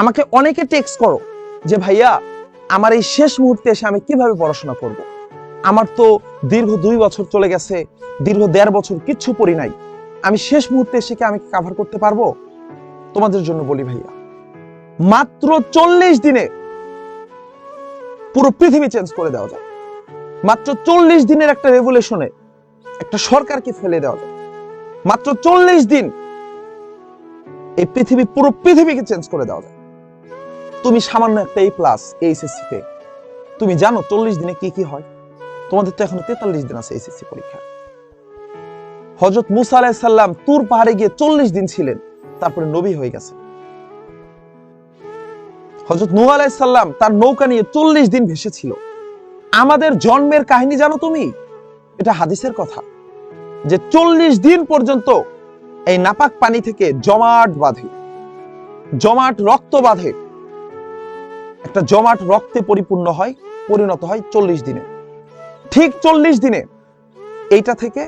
আমাকে অনেকে টেক্সট করো যে, ভাইয়া, আমার এই শেষ মুহূর্তে এসে আমি কীভাবে পড়াশোনা করব। আমার তো দীর্ঘ দুই বছর চলে গেছে, দীর্ঘ দেড় বছর কিচ্ছু পড়ি নাই। আমি শেষ মুহূর্তে এসে কি আমি কাভার করতে পারব? তোমাদের জন্য বলি, ভাইয়া, মাত্র চল্লিশ দিনে পুরো পৃথিবী চেঞ্জ করে দেওয়া যায়। মাত্র চল্লিশ দিনের একটা রেভুলেশনে একটা সরকারকে ফেলে দেওয়া যায়। মাত্র চল্লিশ দিন এই পৃথিবী, পুরো পৃথিবীকে চেঞ্জ করে দেওয়া যায়। তুমি সামান্য একটা এই প্লাস এইচএসসি তে। তুমি জানো চল্লিশ দিনে কি কি হয়? তোমাদের তো এখনও তেতাল্লিশ দিন আছে এইচএসসি পরীক্ষা। হজরত মুসা আলাহিসাল্লাম তুর পাহাড়ে গিয়ে চল্লিশ দিন ছিলেন, তারপরে নবী হয়ে গেছে হজরত নূহ আলাইসাল্লাম তার নৌকা নিয়ে চল্লিশ দিন ভেসেছিল। আমাদের জন্মের কাহিনী জানো তুমি? এটা হাদিসের কথা। যে চল্লিশ দিন পর্যন্ত এই নাপাক পানি থেকে জমাট বাঁধে। জমাট রক্ত বাঁধে। একটা জমাট রক্তে পরিপূর্ণ হয়, পরিণত হয় চল্লিশ দিনে। ঠিক চল্লিশ দিনে এইটা থেকে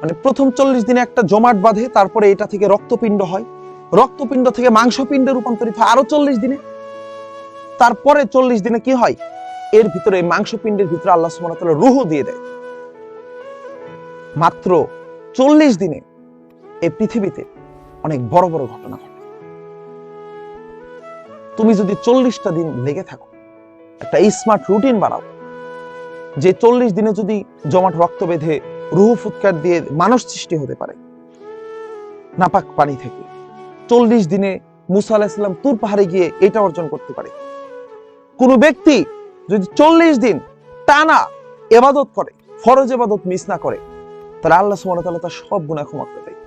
মানে প্রথম চল্লিশ দিনে একটা জমাট বাঁধে, তারপরে এটা থেকে রক্তপিণ্ড হয়। রক্তপিণ্ড থেকে মাংসপিণ্ডে রূপান্তরিত হয় আরও চল্লিশ দিনে। তারপরে চল্লিশ দিনে কি হয়? এর ভিতরে মাংসপিণ্ডের ভিতরে আল্লাহ ওয়া রুহ দিয়ে দেয়। মাত্র চল্লিশ দিনে এই পৃথিবীতে অনেক বড় বড় ঘটনা ঘটে। তুমি যদি চল্লিশটা দিন লেগে থাকো, একটা স্মার্ট রুটিন বানাও, যে চল্লিশ দিনে যদি জমাট রক্ত বেঁধে রুহ ফুৎকার দিয়ে মানুষ সৃষ্টি হতে পারে, নাপাক পানি থেকে। চল্লিশ দিনে মুসা আলাহিসাল্লাম তুর পাহাড়ে গিয়ে এটা অর্জন করতে পারে। কোন ব্যক্তি যদি চল্লিশ দিন টানা এবাদত করে, ফরজ এবাদত মিস না করে, তাহলে আল্লাহ ওয়া তার সব গুনাহ ক্ষমা করে দেয়।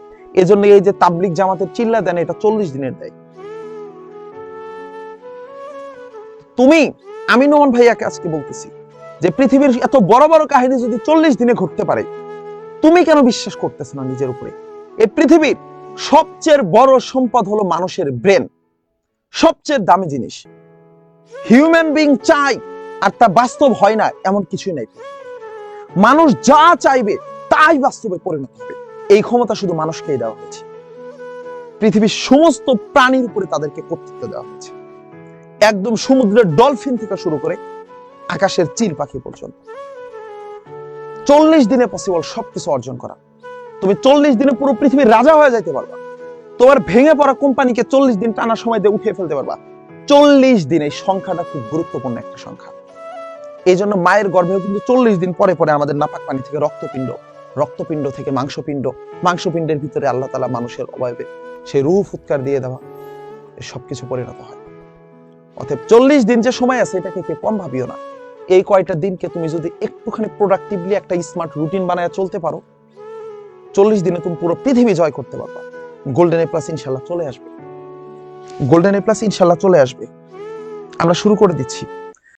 এজন্য এই যে তাবলিক জামাতের চিল্লা দেন, এটা চল্লিশ দিনের দেয়। তুমি, আমি নোমান ভাইয়াকে আজকে বলতেছি যে পৃথিবীর এত বড় বড় কাহিনী যদি চল্লিশ দিনে ঘটতে পারে, তুমি কেন বিশ্বাস করতেছ না নিজের উপরে? এই পৃথিবীর সবচেয়ে বড় সম্পদ হলো মানুষের ব্রেন সবচেয়ে দামি জিনিস। হিউম্যান বিং চাই আর তা বাস্তব হয় না, এমন কিছুই নাই। মানুষ যা চাইবে, তাই বাস্তবে পরিণত হবে। এই ক্ষমতা শুধু মানুষকেই দেওয়া হয়েছে। পৃথিবীর সমস্ত প্রাণীর উপরে তাদেরকে কর্তৃত্ব দেওয়া হয়েছে। একদম সমুদ্রের ডলফিন থেকে শুরু করে আকাশের চিল পাখি পর্যন্ত। চল্লিশ দিনে পসিবল সবকিছু অর্জন করা। তুমি চল্লিশ দিনে পুরো পৃথিবীর রাজা হয়ে যাইতে পারবা। তোমার ভেঙে পড়া কোম্পানিকে চল্লিশ দিন টানা সময় দিয়ে উঠিয়ে ফেলতে পারবা। চল্লিশ দিন এই সংখ্যাটা খুব গুরুত্বপূর্ণ একটা সংখ্যা। এই জন্য মায়ের গর্ভেও কিন্তু চল্লিশ দিন পরে পরে আমাদের নাপাক পানি থেকে রক্তপিণ্ড রক্তপিণ্ড থেকে মাংসপিণ্ড, মাংসপিণ্ডের ভিতরে আল্লাহ তালা মানুষের অবয়বে সেই রুহ ফুৎকার দিয়ে দেওয়া, সবকিছু পরিণত হয়। অতএব চল্লিশ দিন যে সময় আছে, এটাকে কে কম ভাবিও না। এই কয়টা দিনকে তুমি যদি একটুখানি প্রোডাক্টিভলি একটা স্মার্ট রুটিন বানায় চলতে পারো, চল্লিশ দিনে তুমি পুরো পৃথিবী জয় করতে পারবা। গোল্ডেন এ প্লাস ইনশাল্লাহ চলে আসবে। গোল্ডেন এ প্লাস ইনশাল্লাহ চলে আসবে। আমরা শুরু করে দিচ্ছি।